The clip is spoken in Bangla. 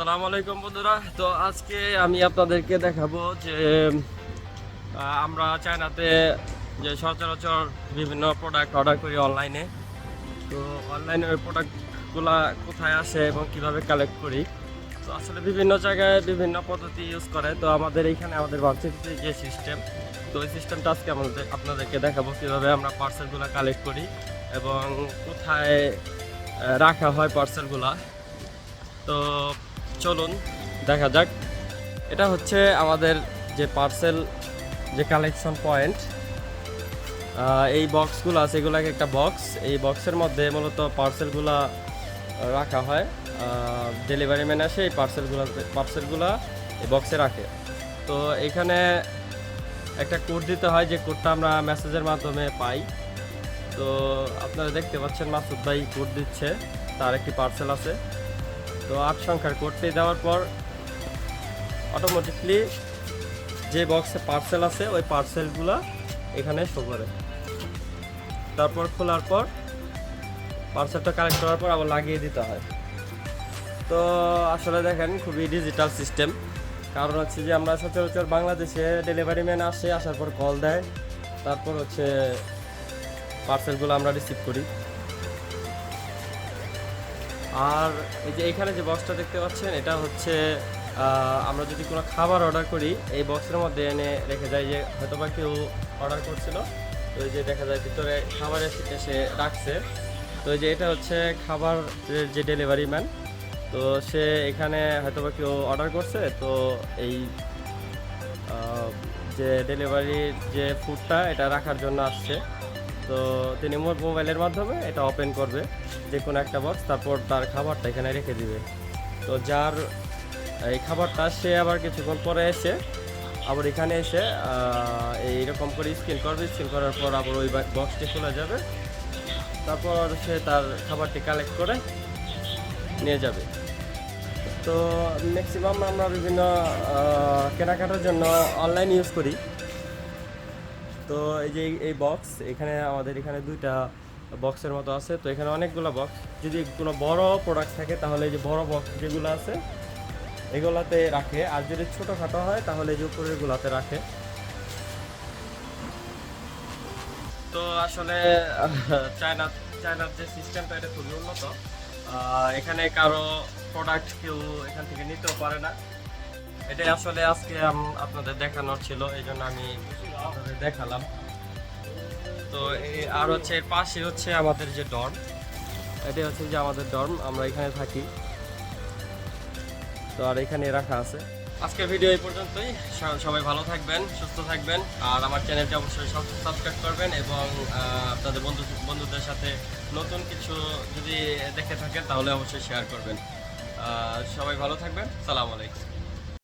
আসসালামু আলাইকুম বন্ধুরা। তো আজকে আমি আপনাদেরকে দেখাবো যে আমরা চায়নাতে যে সচরাচর বিভিন্ন প্রোডাক্ট অর্ডার করি অনলাইনে তো অনলাইনে ওই প্রোডাক্টগুলো কোথায় আসে এবং কীভাবে কালেক্ট করি? তো আসলে বিভিন্ন জায়গায় বিভিন্ন পদ্ধতি ইউজ করে। তো আমাদের এইখানে আমাদের ভার্সিটিতে যে সিস্টেম তো ওই সিস্টেমটা আজকে আমাদের, আপনাদেরকে দেখাবো কীভাবে আমরা পার্সেলগুলো কালেক্ট করি এবং কোথায় রাখা হয় পার্সেলগুলা তো চলুন, দেখা যাক। এটা হচ্ছে আমাদের যে পার্সেল যে কালেকশন পয়েন্ট এই বক্সগুলো আছে এগুলো একটা বক্স এই বক্সের মধ্যে মূলত পার্সেলগুলো রাখা হয়। ডেলিভারি ম্যান আসে, এই পার্সেলগুলো পার্সেলগুলো এই বক্সে রাখে। তো এখানে একটা কোড দিতে হয়, যে কোডটা আমরা মেসেজের মাধ্যমে পাই। তো আপনারা দেখতে পাচ্ছেন মাসুদ ভাই কোড দিচ্ছে, তার একটি পার্সেল আছে। তো আট সংখ্যার কোডটি দেওয়ার পর অটোমেটিকলি যে বক্সে পার্সেল আছে, ওই পার্সেলগুলো এখানে শো করে। তারপর খোলার পর পার্সেলটা কালেক্ট করার পর আবার লাগিয়ে দিতে হয়। তো আসলে দেখেন, খুবই ডিজিটাল সিস্টেম কারণ হচ্ছে যে আমরা সচরাচর বাংলাদেশে ডেলিভারি ম্যান আসে, আসার পর কল দেয়। তারপর হচ্ছে পার্সেলগুলো আমরা রিসিভ করি। আর এই যে এখানে যে বক্সটা দেখতে পাচ্ছেন, এটা হচ্ছে আমরা যদি কোনো খাবার অর্ডার করি, এই বক্সের মধ্যে এনে রেখে যাই যে হয়তো বা কেউ অর্ডার করছিল। তো এই যে দেখা যায় ভিতরে খাবার এসে রাখছে তো এই যে এটা হচ্ছে খাবার যে ডেলিভারি ম্যান তো সে এখানে হয়তো বা কেউ অর্ডার করছে। তো এই যে ডেলিভারির যে ফুডটা এটা রাখার জন্য আসছে। তো তিনি মোবাইলের মাধ্যমে এটা ওপেন করবে, যে কোনো একটা বক্স তারপর তার খাবারটা এখানে রেখে দিবে। তো যার, এই খাবারটা, সে আবার কিছুক্ষণ পরে এসে, আবার এখানে এসে এইরকম করে স্ক্যান করবে। স্ক্যান করার পর আবার ওই বক্সটি খুলে যাবে। তারপর সে তার খাবারটি কালেক্ট করে নিয়ে যাবে। তো ম্যাক্সিমাম আমরা বিভিন্ন কেনাকাটার জন্য অনলাইন ইউজ করি। তো এই যে এই- বক্স এখানে আমাদের এখানে দুইটা বক্সের মতো আছে। তো এখানে অনেকগুলো বক্স যদি কোনো বড় প্রোডাক্ট থাকে, তাহলে এই যে বড় বক্স যেগুলো আছে, এগুলাতে রাখে। আর যদি ছোটোখাটো হয়, তাহলে যে উপরের গুলাতে রাখে। তো আসলে, চায়না, চায়নার যে সিস্টেমটা এটা খুবই উন্নত। এখানে কারও প্রোডাক্ট কেউ এখান থেকে নিতেও পারে না। এটাই আসলে আজকে আপনাদের দেখানোর ছিল, এই জন্য আমি আপনাদের দেখালাম। তো আর হচ্ছে এর পাশে হচ্ছে আমাদের যে ডর্ম এটাই হচ্ছে যে আমাদের ডর্ম আমরা এখানে থাকি। তো আর এখানে রাখা আছে। আজকের ভিডিও এই পর্যন্তই। সবাই ভালো থাকবেন, সুস্থ থাকবেন, আর আমার চ্যানেলটি অবশ্যই সাবস্ক্রাইব করবেন এবং আপনাদের বন্ধু বন্ধুদের সাথে নতুন কিছু যদি দেখে থাকেন, তাহলে অবশ্যই শেয়ার করবেন। সবাই ভালো থাকবেন। সালাম আলাইকুম।